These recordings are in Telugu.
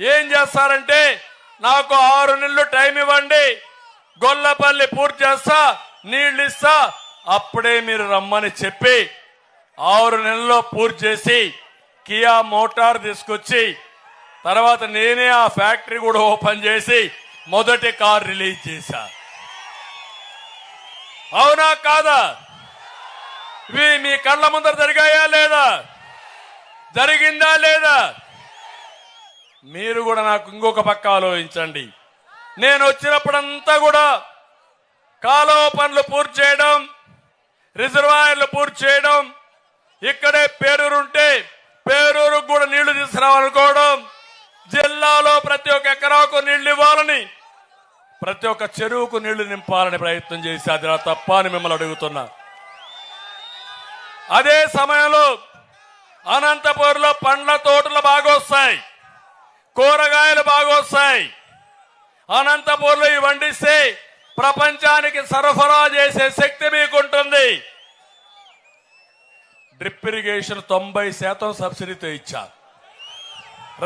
ఏం చేస్తారంటే నాకు ఆరు నెలలు టైం ఇవ్వండి గొల్లపల్లి పూర్తి చేస్తా నీళ్ళు ఇస్తా అప్పుడే మీరు రమ్మని చెప్పి ఆరు నెలల్లో పూర్తి చేసి కియా మోటార్ తీసుకొచ్చి తర్వాత నేనే ఆ ఫ్యాక్టరీ కూడా ఓపెన్ చేసి మొదటి కార్ రిలీజ్ చేశా. అవునా కాదా? ఇవి మీ కళ్ళ ముందర జరిగాయా లేదా? జరిగిందా లేదా? మీరు కూడా నాకు ఇంకొక పక్క ఆలోచించండి. నేను వచ్చినప్పుడంతా కూడా కాలువ పనులు పూర్తి చేయడం రిజర్వాయర్లు పూర్తి చేయడం ఇక్కడే పేరూరుంటే పేరూరుకు కూడా నీళ్ళు తీసుకురావాలనుకోవడం జిల్లాలో ప్రతి ఒక్క ఎకరాకు నీళ్ళు ఇవ్వాలని ప్రతి ఒక్క చెరువుకు నీళ్ళు నింపాలని ప్రయత్నం చేసి అది నా తప్ప అని మిమ్మల్ని అడుగుతున్నా. అదే సమయంలో అనంతపూర్లో పండ్ల తోటలు బాగా వస్తాయి కూరగాయలు బాగా వస్తాయి అనంతపూర్లో ఇవి వండిస్తే ప్రపంచానికి సరఫరా చేసే శక్తి మీకుంటుంది. డ్రిప్ ఇరిగేషన్ తొంభై శాతం సబ్సిడీతో ఇచ్చా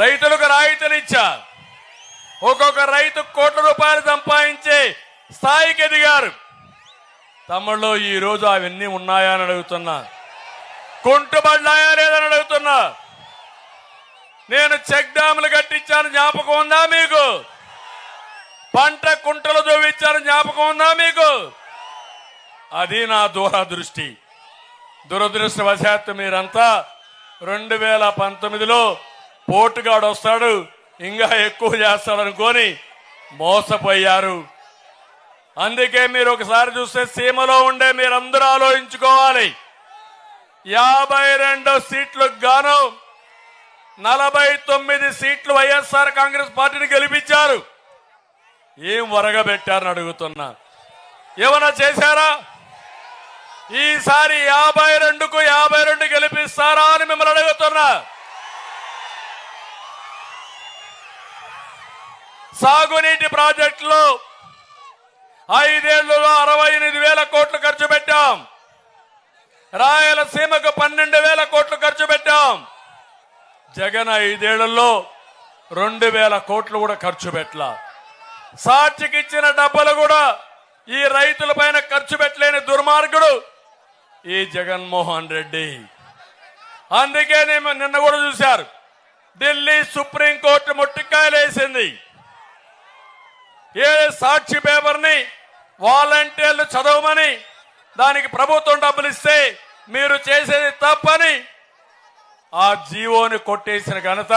రైతులకు రాయితీలు ఇచ్చా ఒక్కొక్క రైతు కోట్ల రూపాయలు సంపాదించే స్థాయికి ఎదిగారు. తమ్ముళ్ళు ఈ రోజు అవన్నీ ఉన్నాయా అని అడుగుతున్నా కుంటుబడ్డాయా లేదని అడుగుతున్నా నేను చెక్ డ్యాములు కట్టించాను జ్ఞాపకం ఉందా మీకు? పంట కుంటలు దోవిచ్చాను జ్ఞాపకం ఉందా మీకు? అది నా దూరదృష్టి. దురదృష్టవశాత్తు మీరంతా రెండు వేల పంతొమ్మిదిలో పోటుగాడు వస్తాడు ఇంకా ఎక్కువ చేస్తాడనుకొని మోసపోయారు. అందుకే మీరు ఒకసారి చూస్తే సీమలో ఉండే మీరందరూ ఆలోచించుకోవాలి. యాభై రెండు సీట్లకు గాను నలభై తొమ్మిది సీట్లు వైఎస్ఆర్ కాంగ్రెస్ పార్టీని గెలిపించారు. ఏం వరగబెట్టారని అడుగుతున్నా. ఏమన్నా చేశారా? ఈసారి యాభై రెండుకు యాభై రెండు గెలిపిస్తారా అని మిమ్మల్ని అడుగుతున్నా. సాగునీటి ప్రాజెక్టులు ఐదేళ్ళలో అరవై ఎనిమిది వేల కోట్లు ఖర్చు పెట్టాం. రాయలసీమకు పన్నెండు వేల కోట్లు ఖర్చు పెట్టాం జగన్ ఐదేళ్ళలో రెండు వేల కోట్లు కూడా ఖర్చు పెట్టలా. సాక్షికి ఇచ్చిన డబ్బులు కూడా ఈ రైతుల పైన ఖర్చు పెట్టలేని దుర్మార్గుడు ఈ జగన్మోహన్ రెడ్డి. అందుకే నేను నిన్న కూడా చూశారు ఢిల్లీ సుప్రీంకోర్టు ముట్టికాయలు వేసింది. ఏ సాక్షి పేపర్ని వాలంటీర్లు చదవమని దానికి ప్రభుత్వం డబ్బులు ఇస్తే మీరు చేసేది తప్పని ఆ జీవోని కొట్టేసిన ఘనత